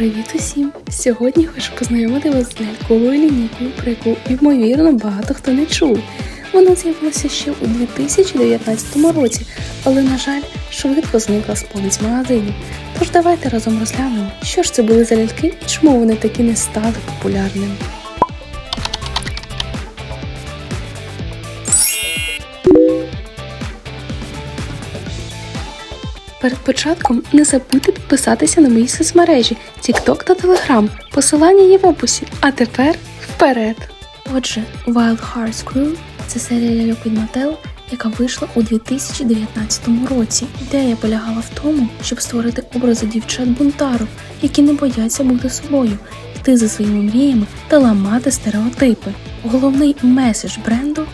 Привіт усім! Сьогодні хочу познайомити вас з ляльковою лінійкою, про яку ймовірно багато хто не чув. Вона з'явилася ще у 2019 році, але, на жаль, швидко зникла з полиць магазинів. Тож давайте разом розглянемо, що ж це були за ляльки і чому вони таки не стали популярними. Перед початком не забудьте підписатися на мої соцмережі TikTok та Telegram. Посилання є в описі. А тепер вперед! Отже, Wild Hearts Crew – це серія ляльок від Mattel, яка вийшла у 2019 році. Ідея полягала в тому, щоб створити образи дівчат-бунтарок, які не бояться бути собою, йти за своїми мріями та ламати стереотипи. Головний меседж бренду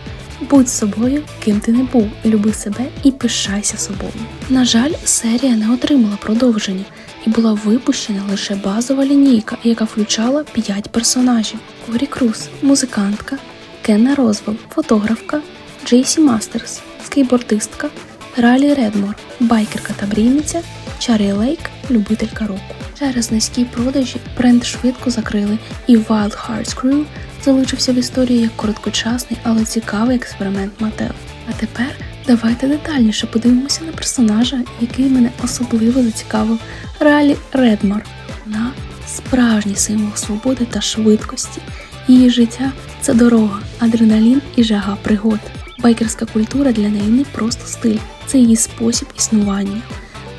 Будь собою, ким ти не був, люби себе і пишайся собою. На жаль, серія не отримала продовження і була випущена лише базова лінійка, яка включала 5 персонажів: Корі Круз, музикантка, Кенна Розвел, фотографка, Джейсі Мастерс, скейтбордистка, Ралі Редмор, байкерка та брійниця, Чарі Лейк, любителька року. Через низькі продажі бренд швидко закрили, і Wild Hearts Crew залишився в історії як короткочасний, але цікавий експеримент Мател. А тепер давайте детальніше подивимося на персонажа, який мене особливо зацікавив Ралі Редмор. Вона справжній символ свободи та швидкості. Її життя це дорога, адреналін і жага пригод. Байкерська культура для неї не просто стиль, це її спосіб існування.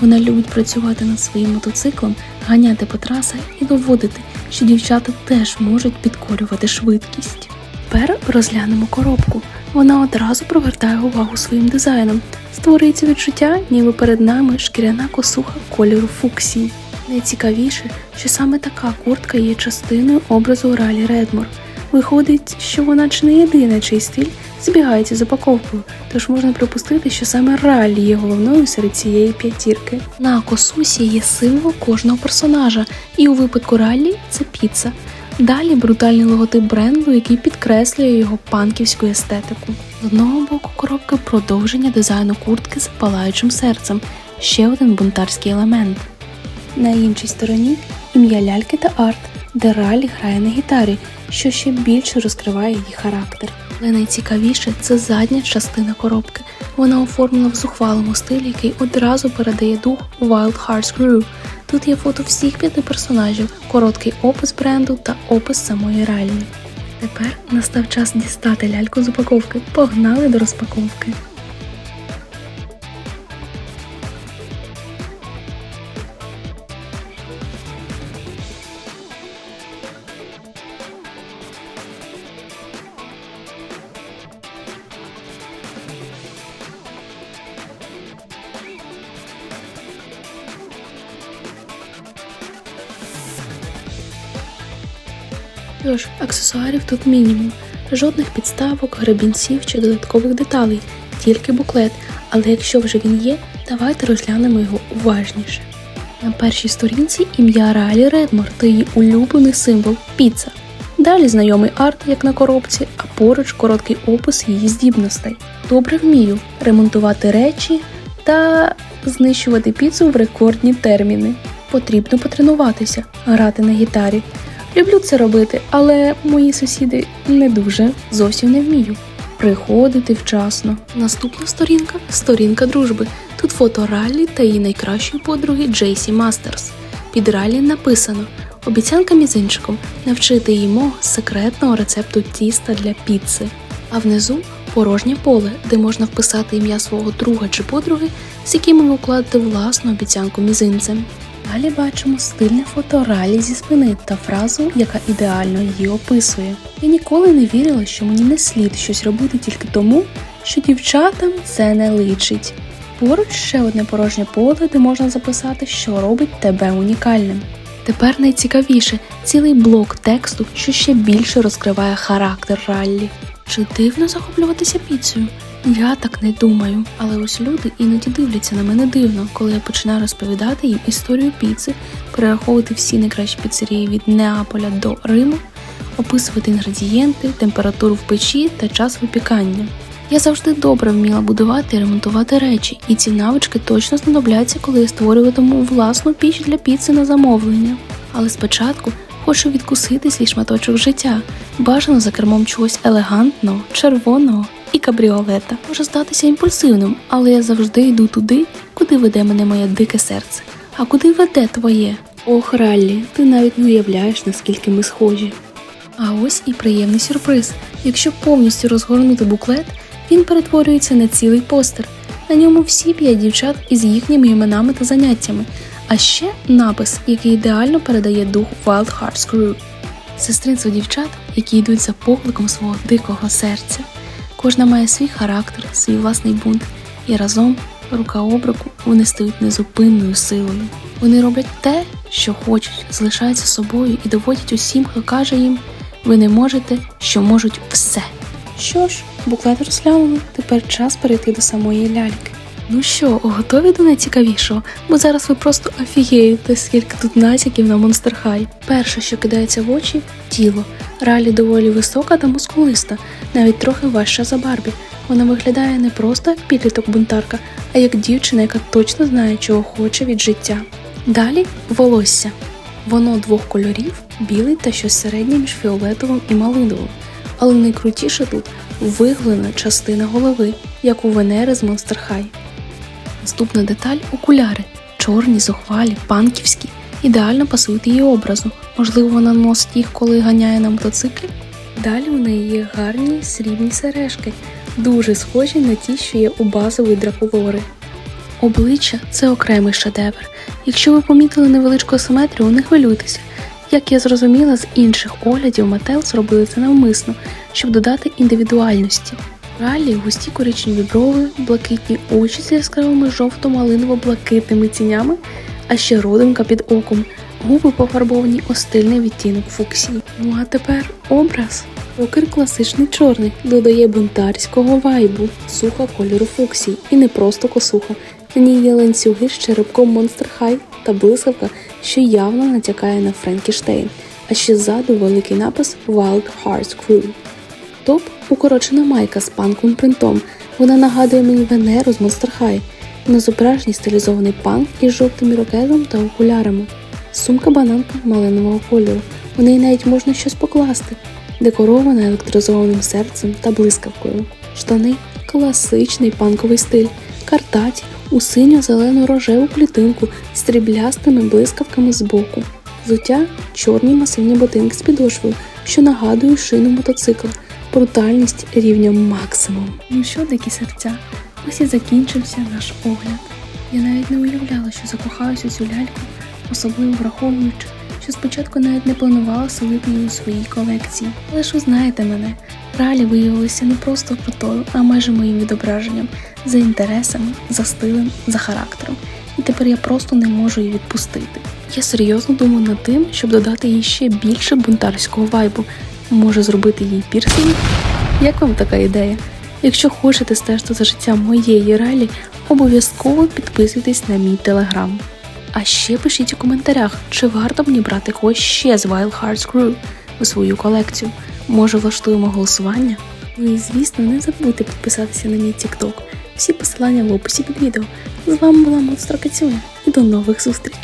Вона любить працювати над своїм мотоциклом, ганяти по трасах і доводити, що дівчата теж можуть підкорювати швидкість. Тепер розглянемо коробку. Вона одразу привертає увагу своїм дизайном. Створюється відчуття, ніби перед нами шкіряна косуха кольору фуксії. Найцікавіше, що саме така куртка є частиною образу Ралі Редмор. Виходить, що вона чи не єдина, чий стиль збігається з упаковкою, тож можна припустити, що саме Ралі є головною серед цієї п'ятірки. На косусі є символ кожного персонажа, і у випадку Ралі це піца. Далі брутальний логотип бренду, який підкреслює його панківську естетику. З одного боку коробки продовження дизайну куртки з палаючим серцем, ще один бунтарський елемент. На іншій стороні ім'я ляльки та арт, де Ралі грає на гітарі, що ще більше розкриває її характер. Але найцікавіше це задня частина коробки. Вона оформлена в зухвалому стилі, який одразу передає дух Wild Hearts Crew. Тут є фото всіх п'яти персонажів, короткий опис бренду та опис самої Ралі. Тепер настав час дістати ляльку з упаковки. Погнали до розпаковки. Тож, аксесуарів тут мінімум. Жодних підставок, гребінців чи додаткових деталей, тільки буклет. Але якщо вже він є, давайте розглянемо його уважніше. На першій сторінці ім'я Ралі Редмор та її улюблений символ піца. Далі знайомий арт, як на коробці, а поруч короткий опис її здібностей. Добре вмію ремонтувати речі та знищувати піцу в рекордні терміни. Потрібно потренуватися, грати на гітарі. Люблю це робити, але мої сусіди не дуже зовсім не вмію. Приходити вчасно. Наступна сторінка сторінка дружби. Тут фото Раллі та її найкращої подруги Джейсі Мастерс. Під Раллі написано обіцянка мізинчиком навчити її мого секретного рецепту тіста для піци. А внизу порожнє поле, де можна вписати ім'я свого друга чи подруги, з якими ви укладете власну обіцянку мізинцем. Далі бачимо стильне фото Ралі зі спини та фразу, яка ідеально її описує. Я ніколи не вірила, що мені не слід щось робити тільки тому, що дівчатам це не личить. Поруч ще одне порожнє поле, де можна записати, що робить тебе унікальним. Тепер найцікавіше цілий блок тексту, що ще більше розкриває характер Раллі. Чи дивно захоплюватися піцею? Я так не думаю, але ось люди іноді дивляться на мене дивно, коли я починаю розповідати їм історію піци, перераховувати всі найкращі піцерії від Неаполя до Риму, описувати інгредієнти, температуру в печі та час випікання. Я завжди добре вміла будувати і ремонтувати речі, і ці навички точно знадобляться, коли я створюватиму власну піч для піци на замовлення. Але спочатку хочу відкусити свій шматочок життя, бажано за кермом чогось елегантного, червоного і кабріолета. Може здатися імпульсивним, але я завжди йду туди, куди веде мене моє дике серце. А куди веде твоє? Ох, Раллі, ти навіть не уявляєш, наскільки ми схожі. А ось і приємний сюрприз. Якщо повністю розгорнути буклет, він перетворюється на цілий постер. На ньому всі п'ять дівчат із їхніми іменами та заняттями, а ще напис, який ідеально передає дух Wild Hearts Crew. Сестринство дівчат, які йдуть за покликом свого дикого серця. Кожна має свій характер, свій власний бунт, і разом, рука об руку, вони стають незупинною силою. Вони роблять те, що хочуть, залишаються собою і доводять усім, хто каже їм, ви не можете, що можуть все. Що ж, буклет розглянули, тепер час перейти до самої ляльки. Ну що, готові до найцікавішого? Бо зараз ви просто офігієте, скільки тут натяків на Monster High. Перше, що кидається в очі тіло. Ралі доволі висока та мускулиста, навіть трохи важча за Барбі. Вона виглядає не просто як підліток бунтарка, а як дівчина, яка точно знає, чого хоче від життя. Далі волосся. Воно двох кольорів білий та щось середнє між фіолетовим і малиновим. Але найкрутіше тут виглена частина голови, як у Венери з Monster High. Наступна деталь окуляри. Чорні, зухвалі, панківські. Ідеально пасують її образу. Можливо, вона носить їх, коли ганяє на мотоциклі. Далі у неї є гарні срібні сережки, дуже схожі на ті, що є у базової дракулори. Обличчя це окремий шедевр. Якщо ви помітили невеличку асиметрію, не хвилюйтеся. Як я зрозуміла з інших оглядів, Мател зробили це навмисно, щоб додати індивідуальності. Ралі густі коричневі брови, блакитні очі з яскравими жовто-малиново-блакитними тінями, а ще родинка під оком, губи пофарбовані у стильний відтінок фуксії. Ну а тепер образ. Рокер класичний чорний, додає бунтарського вайбу, суха кольору фуксії і не просто косуха. На ній є ланцюги з черепком Monster High та блискавка, що явно натякає на Френкіштейн, а ще ззаду великий напис Wild Hearts Crew. Топ укорочена майка з панковим принтом. Вона нагадує мені Венеру з Monster High. На стилізований панк із жовтим ірокезом та окулярами. Сумка бананка малинового кольору. У неї навіть можна щось покласти. Декорована електризованим серцем та блискавкою. Штани класичний панковий стиль. Картаті у синьо-зелену рожеву клітинку з стріблястими блискавками збоку. Взуття чорні масивні ботинки з підошвою, що нагадують шину мотоцикла. Брутальність рівнем максимум. Ну що, дикі серця? Ось і закінчився наш огляд. Я навіть не уявляла, що закохаюсь у цю ляльку, особливо враховуючи, що спочатку навіть не планувала селити її у своїй колекції. Але ж ви знаєте мене, Ралі виявилася не просто крутою, а майже моїм відображенням за інтересами, за стилем, за характером. І тепер я просто не можу її відпустити. Я серйозно думаю над тим, щоб додати їй ще більше бунтарського вайбу. Може зробити їй пірсинг? Як вам така ідея? Якщо хочете стежити за життям моєї ралі, обов'язково підписуйтесь на мій телеграм. А ще пишіть у коментарях, чи варто мені брати когось ще з Wild Hearts Crew у свою колекцію. Може влаштуємо голосування? Ну і звісно, не забудьте підписатися на мій TikTok. Всі посилання в описі під відео. З вами була Монстра Кацюня і до нових зустрічей!